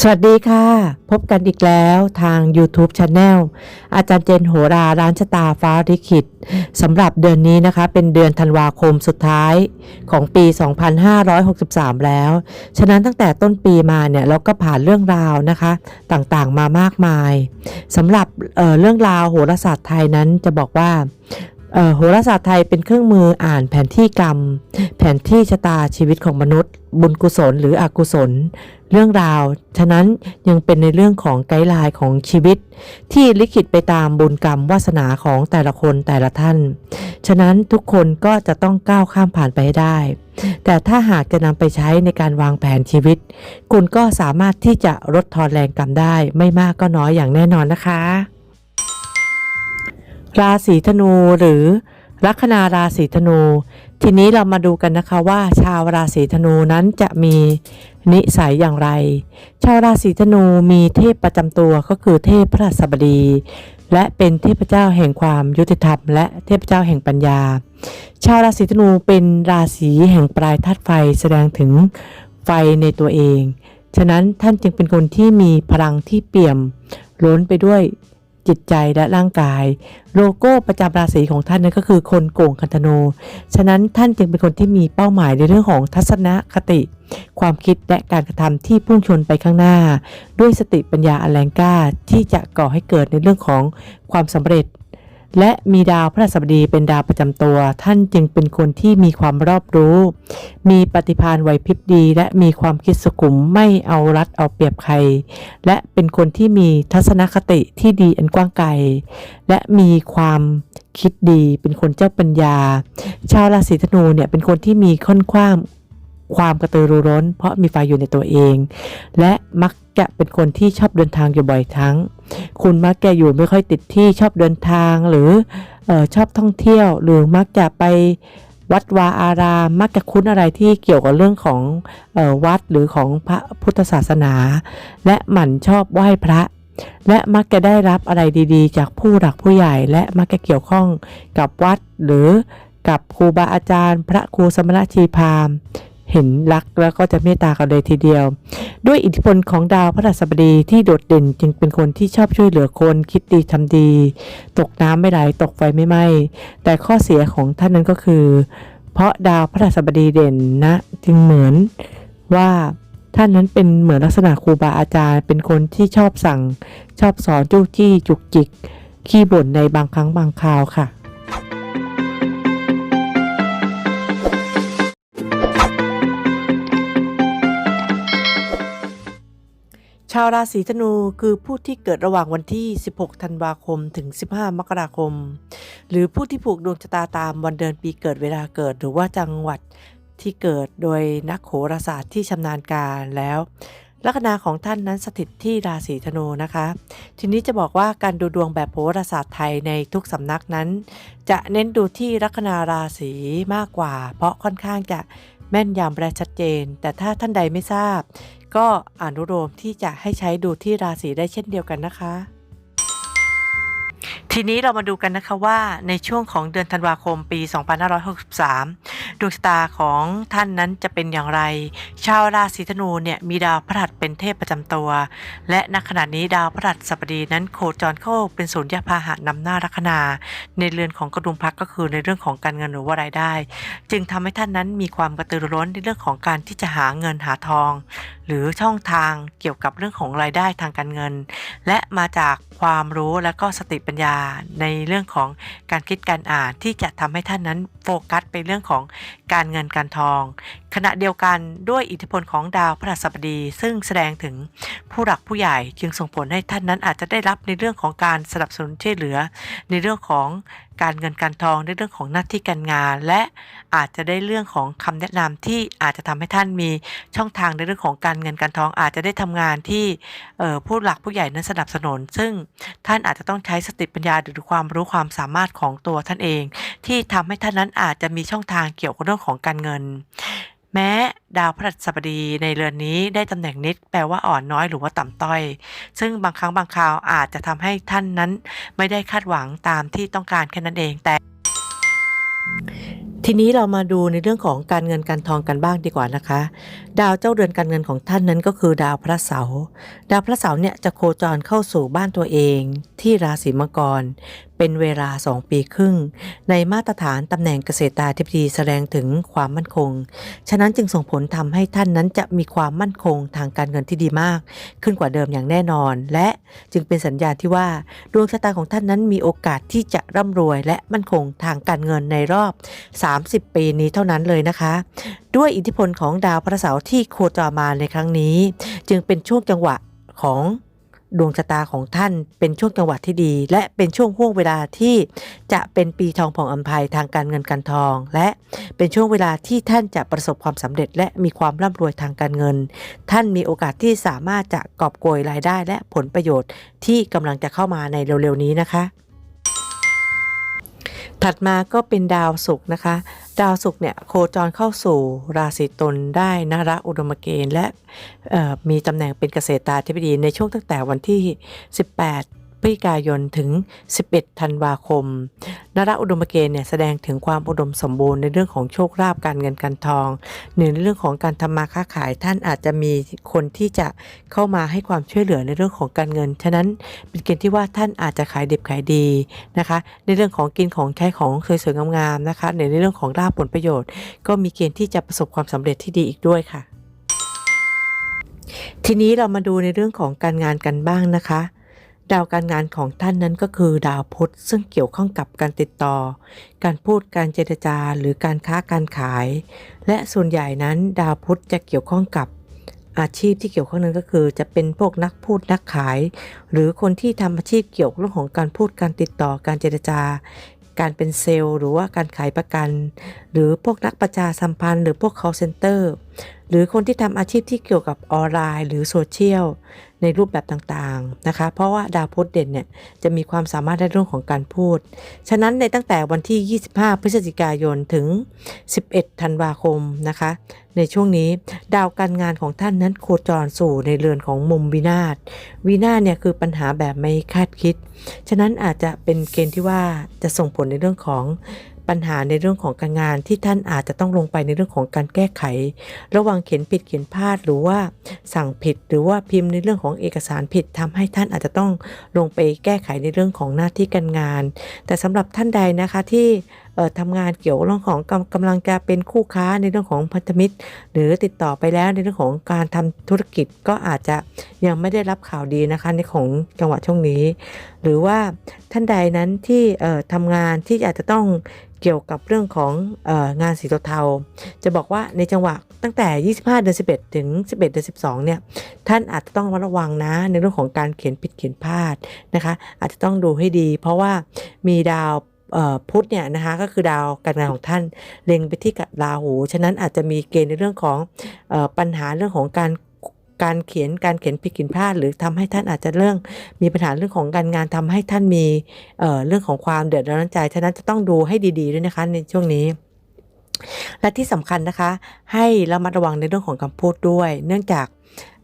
สวัสดีค่ะ พบกันอีกแล้วทาง YouTube Channel อาจารย์เจนโหราร้านชะตาฟ้าริขิตสำหรับเดือนนี้นะคะ เป็นเดือนธันวาคมสุดท้ายของปี 2563 แล้ว ฉะนั้นตั้งแต่ต้นปีมาเนี่ยเราก็ผ่านเรื่องราวนะคะ ต่างๆมามากมายสำหรับเเรื่องราวโหราศาสตร์ไทยนั้นจะบอกว่า โหราศาสตร์ไทยเป็นเครื่องมืออ่านแผนที่กรรม แผนที่ชะตาชีวิตของมนุษย์ บุญกุศลหรืออกุศล เรื่องราว ฉะนั้นยังเป็นในเรื่องของไกด์ไลน์ของชีวิต ที่ลิขิตไปตามบุญกรรมวาสนาของแต่ละคนแต่ละท่าน ฉะนั้นทุกคนก็จะต้องก้าวข้ามผ่านไปให้ได้ แต่ถ้าหากจะนำไปใช้ในการวางแผนชีวิต คุณก็สามารถที่จะลดทอนแรงกรรมได้ไม่มากก็น้อยอย่างแน่นอนนะคะ ราศีธนูหรือลัคนาราศีธนู ทีนี้เรามาดูกันนะคะว่า ชาวราศีธนูนั้นจะมีนิสัยอย่างไร ชาวราศีธนูมีเทพประจำตัวก็คือเทพพระราชบดี และเป็นเทพเจ้าแห่งความยุติธรรม และเทพเจ้าแห่งปัญญา ชาวราศีธนูเป็นราศีแห่งปลายธาตุไฟแสดงถึงไฟในตัวเอง ฉะนั้นท่านจึงเป็นคนที่มีพลังที่เปี่ยมล้นไปด้วย จิตใจและร่างกาย โลโก้ประจำราศีของท่านนั้นก็คือคนโก่งคันธนู ฉะนั้นท่านจึงเป็นคนที่มีเป้าหมายในเรื่องของทัศนคติ ความคิดและการกระทำที่พุ่งชนไปข้างหน้า ด้วยสติปัญญาอันแรงกล้าที่จะก่อให้เกิดในเรื่องของความสำเร็จ และมีดาวพระราชบดีเป็นดาวประจำตัว ท่านจึงเป็นคนที่มีความรอบรู้ มีปฏิภาณไหวพริบดี และมีความคิดสุขุมไม่เอารัดเอาเปรียบใคร และเป็นคนที่มีทัศนคติที่ดีอันกว้างไกล และมีความคิดดีเป็นคนเจ้าปัญญา ชาวราศีธนูเนี่ยเป็นคนที่มีค่อนข้างความกระตือรือร้น เพราะมีไฟอยู่ในตัวเอง และมักจะเป็นคนที่ชอบเดินทางอยู่บ่อยครั้ง คุณมักจะอยู่ไม่ค่อยติดที่ชอบเดินทางหรือออชอบท่องเที่ยว หรือมักจะไปวัดวาอารามมักจะคุ้นอะไรที่เกี่ยวกับเรื่องของออวัดหรือของพระพุทธศาสนา และหมั่นชอบไหว้พระ และมักจะได้รับอะไรดีๆ จากผู้หลักผู้ใหญ่ และมักจะเกี่ยวข้องกับวัดหรือกับครูบาอาจารย์ พระครูสมณชีพาม เห็นรักแล้วก็จะเมตตากันเลยทีเดียว ด้วยอิทธิพลของดาวพระราชบดีที่โดดเด่นจึงเป็นคนที่ชอบช่วยเหลือคนคิดดีทำดี ตกน้ำไม่ไหลตกไฟไม่ไหม้แต่ข้อเสียของท่านนั้นก็คือ เพราะดาวพระราชบดีเด่นนะ จึงเหมือนว่าท่านนั้นเป็นเหมือนลักษณะครูบาอาจารย์ เป็นคนที่ชอบสั่ง ชอบสอนจู้จี้จุกจิก ขี้บ่นในบางครั้งบางคราวค่ะ ชาวราศีธนูคือผู้ที่เกิดระหว่างวันที่ 16 ธันวาคม ถึง 15 มกราคม หรือผู้ที่ผูกดวงชะตาตามวันเดือนปีเกิดเวลาเกิด หรือว่าจังหวัดที่เกิดโดยนักโหราศาสตร์ที่ชำนาญการแล้ว ลัคนาของท่านนั้นสถิตที่ราศีธนูนะคะ ทีนี้จะบอกว่าการดูดวงแบบโหราศาสตร์ไทยในทุกสำนักนั้น จะเน้นดูที่ลัคนาราศีมากกว่า เพราะค่อนข้างจะแม่นยำและชัดเจน แต่ถ้าท่านใดไม่ทราบ ก็อนุโลมที่จะให้ใช้ดูที่ราศีได้เช่นเดียวกันนะคะ ทีนี้เรามาดูกันนะคะว่าในช่วงของเดือนธันวาคมปี 2563 ดวงชะตาของท่านนั้นจะเป็นอย่างไร ชาวราศีธนูเนี่ยมีดาวพฤหัสเป็นเทพประจำตัว และณขณะนี้ดาวพฤหัสบดีนั้นโคจรเข้าเป็นศูนย์ยาพาหะนำหน้าลัคนา ในเรือนของกระดุมพักก็คือในเรื่องของการเงินหรือว่ารายได้ จึงทำให้ท่านนั้นมีความกระตือรือร้นในเรื่องของการที่จะหาเงินหาทอง หรือช่องทางเกี่ยวกับเรื่องของรายได้ทางการเงิน และมาจากความรู้และก็สติปัญญาในเรื่องของการคิดการอ่านที่จะทำให้ท่านนั้นโฟกัสไปเรื่องของการเงินการทอง ขณะเดียวกันด้วยอิทธิพลของดาวพฤหัสบดี ซึ่งแสดงถึงผู้หลักผู้ใหญ่จึงส่งผลให้ท่านนั้นอาจจะได้รับในเรื่องของการสนับสนุนช่วยเหลือ ในเรื่องของการเงินการทองในเรื่องของหน้าที่การงาน และอาจจะได้เรื่องของคำแนะนำที่อาจจะทำให้ท่านมีช่องทางในเรื่องของการเงินการทอง อาจจะได้ทำงานที่ผู้หลักผู้ใหญ่นั้นสนับสนุน ซึ่งท่านอาจจะต้องใช้สติปัญญาหรือความรู้ความสามารถของตัวท่านเอง ที่ทำให้ท่านนั้นอาจจะมีช่องทางเกี่ยวกับเรื่องของการเงิน แม้ดาวพฤหัสบดีในเรือนนี้ได้ตำแหน่งนิด แปลว่าอ่อนน้อยหรือว่าต่ำต้อย ซึ่งบางครั้งบางคราวอาจจะทำให้ท่านนั้น ไม่ได้คาดหวังตามที่ต้องการแค่นั้นเองแต่ ทีนี้เรามาดูในเรื่องของการเงินการทองกันบ้างดีกว่านะคะ ดาวเจ้าเรือนการเงินของท่านนั้นก็คือดาวพระเสาร์ดาวพระเสาร์เนี่ยจะโคจรเข้าสู่บ้านตัวเองที่ราศีมังกร เป็นเวลา2ปีครึ่ง ในมาตรฐานตำแหน่งเกษตราธิบดีแสดงถึงความมั่นคง ฉะนั้นจึงส่งผลทำให้ท่านนั้นจะมีความมั่นคงทางการเงินที่ดีมาก ขึ้นกว่าเดิมอย่างแน่นอน และจึงเป็นสัญญาณที่ว่าดวงชะตาของท่านนั้นมีโอกาสที่จะร่ำรวยและมั่นคงทางการเงินในรอบ 30 ปีนี้เท่านั้นเลยนะคะ ด้วยอิทธิพลของดาวพระเสาร์ที่โคจรมาในครั้งนี้ จึงเป็นช่วงจังหวะของ ดวงชะตาของท่านเป็นช่วงจังหวะที่ดี และเป็นช่วงห่วงเวลาที่จะเป็นปีทองผ่องอัมภัยทางการเงินการทอง และเป็นช่วงเวลาที่ท่านจะประสบความสำเร็จ และมีความร่ำรวยทางการเงิน ท่านมีโอกาสที่สามารถจะกอบโกยรายได้และผลประโยชน์ที่กำลังจะเข้ามาในเร็วๆนี้นะคะ ถัดมาก็เป็นดาวศุกร์นะคะ ดาวศุกร์เนี่ยโคจรเข้าสู่ราศีตุลได้นระอุดมเกณฑ์และมีตำแหน่งเป็นเกษตราธิบดีในช่วงตั้งแต่วันที่ 18 พฤศจิกายนถึง 11 ธันวาคมนระอุดมเกณฑ์เนี่ยแสดงถึงความอุดมสมบูรณ์ในเรื่องของโชคลาภการเงินการทองหรือในเรื่องของการทำมาค้าขาย ท่านอาจจะมีคนที่จะเข้ามาให้ความช่วยเหลือในเรื่องของการเงิน ฉะนั้นเป็นเกณฑ์ที่ว่าท่านอาจจะขายดิบขายดีนะคะ ในเรื่องของกินของใช้ของสวยๆงามๆนะคะในเรื่องของลาภผลประโยชน์ ก็มีเกณฑ์ที่จะประสบความสำเร็จที่ดีอีกด้วยค่ะทีนี้เรามาดูในเรื่องของการงานกันบ้างนะคะ ดาวการงานของท่านนั้นก็คือดาวพุธซึ่งเกี่ยวข้องกับการติดต่อ การพูดการเจรจาหรือการค้าการขาย และส่วนใหญ่นั้นดาวพุธจะเกี่ยวข้องกับอาชีพที่เกี่ยวข้องนั้นก็คือ จะเป็นพวกนักพูดนักขาย หรือคนที่ทำอาชีพเกี่ยวกับเรื่องของการพูดการติดต่อการเจรจา การเป็นเซลล์ หรือว่าการขายประกัน หรือพวกนักประชาสัมพันธ์ หรือพวก call center รือคนที่ทำอาชีพที่เกี่ยวกับออนไลน์ หรือโซเชียลในรูปแบบต่างๆนะคะ เพราะว่าดาวพุธเด่นเนี่ยจะมีความสามารถในเรื่องของการพูด ฉะนั้นในตั้งแต่วันที่ 25 พฤศจิกายนถึง 11 ธันวาคมนะคะ ในช่วงนี้ดาวการงานของท่านนั้นโคจรสู่ในเรือนของมุมวินาศวินาศเนี่ยคือปัญหาแบบไม่คาดคิด ฉะนั้นอาจจะเป็นเกณฑ์ที่ว่าจะส่งผลในเรื่องของ ปัญหาในเรื่องของการงานที่ท่านอาจจะต้องลงไปในเรื่องของการแก้ไข ระวังเขียนผิดเขียนพลาดหรือว่าสั่งผิดหรือว่าพิมพ์ในเรื่องของเอกสารผิดทำให้ท่านอาจจะต้องลงไปแก้ไขในเรื่องของหน้าที่การงาน แต่สำหรับท่านใดนะคะที่ ทำงานเกี่ยวเรื่องของกำกำลังจะเป็นคู่ค้าในเรื่องของพันธมิตร หรือติดต่อไปแล้วในเรื่องของการทำธุรกิจก็อาจจะยังไม่ได้รับข่าวดีนะคะในของจังหวะช่วงนี้ หรือว่าท่านใดนั้นที่ทำงานที่อาจจะต้องเกี่ยวกับเรื่องของอองานสีเทาจะบอกว่าในจังหวะตั้งแต่ 25 เดือน 11 ถึง 11 เดือน 12 เนี่ย ท่านอาจจะต้องระวังนะในเรื่องของการเขียนผิดเขียนพลาดนะคะ อาจจะต้องดูให้ดี เพราะว่ามีดาว พุธเนี่ยนะคะก็คือดาวการงานของท่านเล็งไปที่กับราหูฉะนั้นอาจจะมีเกณฑ์ในเรื่องของอปัญหาเรื่องของการการเขียนการเขียนผิดเขียนพลาดหรือทำให้ท่านอาจจะเรื่องมีปัญหาเรื่องของการงานทำให้ท่านมีเเรื่องของความเดือดร้อนใจฉะนั้นจะต้องดูให้ดีๆด้วยนะคะในช่วงนี้ และที่สำคัญนะคะ ให้ระมัดระวังในเรื่องของคำพูดด้วย เนื่องจาก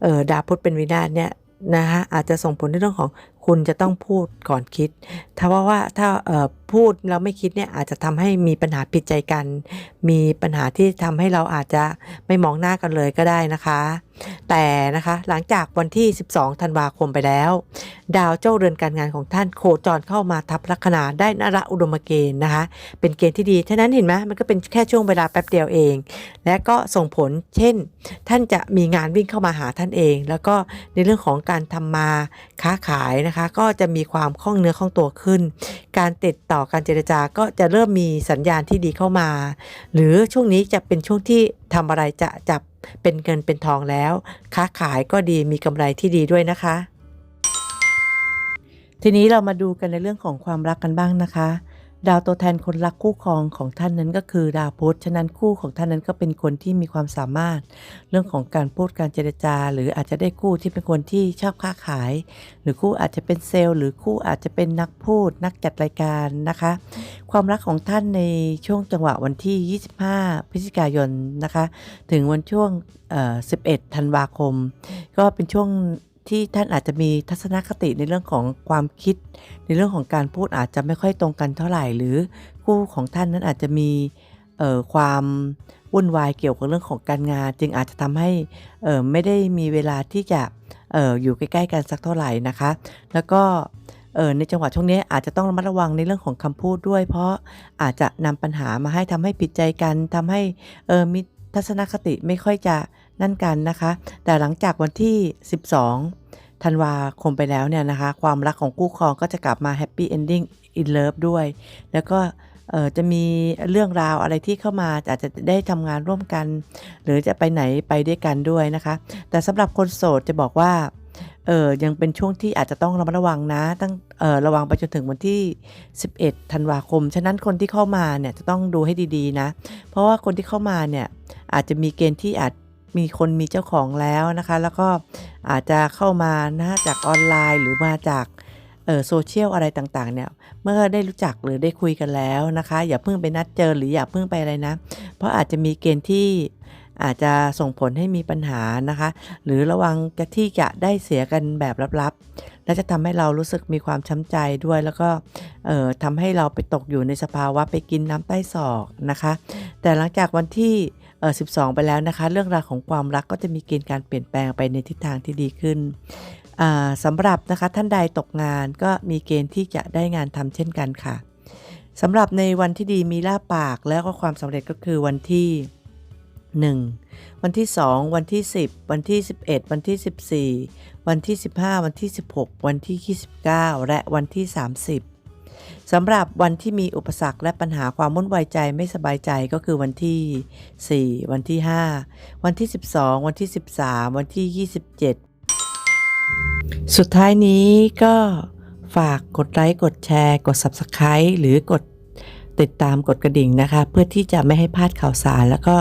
ออดาวพุธเป็นวินาศเนี่ยนะคะอาจจะส่งผลในเรื่องของ คุณจะต้องพูดก่อนคิด ถ้าว่าว่าถ้าพูดแล้วไม่คิดเนี่ยอาจจะทำให้มีปัญหาผิดใจกัน มีปัญหาที่ทำให้เราอาจจะไม่มองหน้ากันเลยก็ได้นะคะ แต่นะคะหลังจากวันที่ 12 ธันวาคมไปแล้ว ดาวเจ้าเรือนการงานของท่านโคจรเข้ามาทับลัคนาได้นระอุดมเกณฑ์นะคะ เป็นเกณฑ์ที่ดีฉะนั้นเห็นไหมมันก็เป็นแค่ช่วงเวลาแป๊บเดียวเอง และก็ส่งผลเช่น ท่านจะมีงานวิ่งเข้ามาหาท่านเอง แล้วก็ในเรื่องของการทำมาค้าขายนะคะ ก็จะมีความคล่องเนื้อคล่องตัวขึ้น การติดต่อการเจรจาก็จะเริ่มมีสัญญาณที่ดีเข้ามา หรือช่วงนี้จะเป็นช่วงที่ทำอะไรจะจับ เป็นเงินเป็นทองแล้ว ค้าขายก็ดีมีกำไรที่ดีด้วยนะคะ ทีนี้เรามาดูกันในเรื่องของความรักกันบ้างนะคะ ดาวตัวแทนคนรักคู่ครองของท่านนั้นก็คือดาวพุธฉะนั้นคู่ของท่านนั้นก็เป็นคนที่มีความสามารถ เรื่องของการพูดการเจรจา หรืออาจจะได้คู่ที่เป็นคนที่ชอบค้าขาย หรือคู่อาจจะเป็นเซลล์ หรือคู่อาจจะเป็นนักพูด นักจัดรายการนะคะ ความรักของท่านในช่วงจังหวะวันที่ 25 พฤศจิกายนนะคะ ถึงวันช่วง11ธันวาคม ก็เป็นช่วง ที่ท่านอาจจะมีทัศนคติในเรื่องของความคิด ในเรื่องของการพูดอาจจะไม่ค่อยตรงกันเท่าไหร่หรือคู่ของท่านนั้นอาจจะมีความวุ่นวายเกี่ยวกับเรื่องของการงาน จึงอาจจะทำให้ไม่ได้มีเวลาที่จะอออยู่ใกล้ๆกันสักเท่าไหร่นะคะ แล้วก็ในจังหวะช่วงนี้อาจจะต้องระมัดระวังในเรื่องของคำพูดด้วย เพราะอาจจะนำปัญหามาให้ทำให้ผิดใจกันทำให้มี ทัศนคติไม่ค่อยจะนั่นกันนะคะ แต่หลังจากวันที่ 12 ธันวาคมไปแล้วเนี่ยนะคะ ความรักของคู่ครองก็จะกลับมาแฮปปี้เอนดิ้งอินเลิฟด้วย แล้วก็จะมีเรื่องราวอะไรที่เข้ามาอาจจะได้ทำงานร่วมกัน หรือจะไปไหนไปด้วยกันด้วยนะคะ แต่สำหรับคนโสดจะบอกว่าเออยังเป็นช่วงที่อาจจะต้องระมัดระวังนะตั้งเออระวังไปจนถึงวันที่ 11 ธันวาคม ฉะนั้นคนที่เข้ามาเนี่ยจะต้องดูให้ดีๆนะ เพราะว่าคนที่เข้ามาเนี่ย อาจจะมีเกณฑ์ที่อาจมีคนมีเจ้าของแล้วนะคะ แล้วก็อาจจะเข้ามานะจากออนไลน์หรือมาจากเออโซเชียลอะไรต่างๆ เนี่ย เมื่อได้รู้จักหรือได้คุยกันแล้วนะคะ อย่าเพิ่งไปนัดเจอหรืออย่าเพิ่งไปอะไรนะ เพราะอาจจะมีเกณฑ์ที่อาจจะส่งผลให้มีปัญหานะคะ หรือระวังจะที่จะได้เสียกันแบบลับๆ และจะทำให้เรารู้สึกมีความช้ำใจด้วย แล้วก็เอ่อทำให้เราไปตกอยู่ในสภาวะไปกินน้ำใต้ศอกนะคะ แต่หลังจากวันที่ เออ12 ไปแล้วนะคะ เรื่องราวของความรักก็จะมีเกณฑ์การเปลี่ยนแปลงไปในทิศทางที่ดีขึ้นอ่าสำหรับนะคะท่านใดตกงานก็มีเกณฑ์ที่จะได้งานทำเช่นกันค่ะสำหรับในวันที่ดีมีลาปากแล้วก็ความสำเร็จก็คือวันที่ 1 วันที่ 2 วันที่ 10 วันที่ 11 วันที่ 14 วันที่ 15 วันที่ 16 วันที่ 29 และวันที่ 30 สำหรับวันที่มีอุปสรรคและปัญหาความวุ่นวายใจไม่สบายใจก็คือวันที่ 4 วันที่ 5 วันที่ 12 วันที่ 13 วันที่ 27 สุดท้ายนี้ก็ฝากกดไลค์ กดแชร์ กด Subscribe หรือกดติดตามกดกระดิ่งนะคะ เพื่อที่จะไม่ให้พลาดข่าวสาร แล้วก็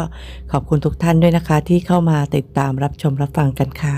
ขอบคุณทุกท่านด้วยนะคะ ที่เข้ามาติดตามรับชมรับฟังกันค่ะ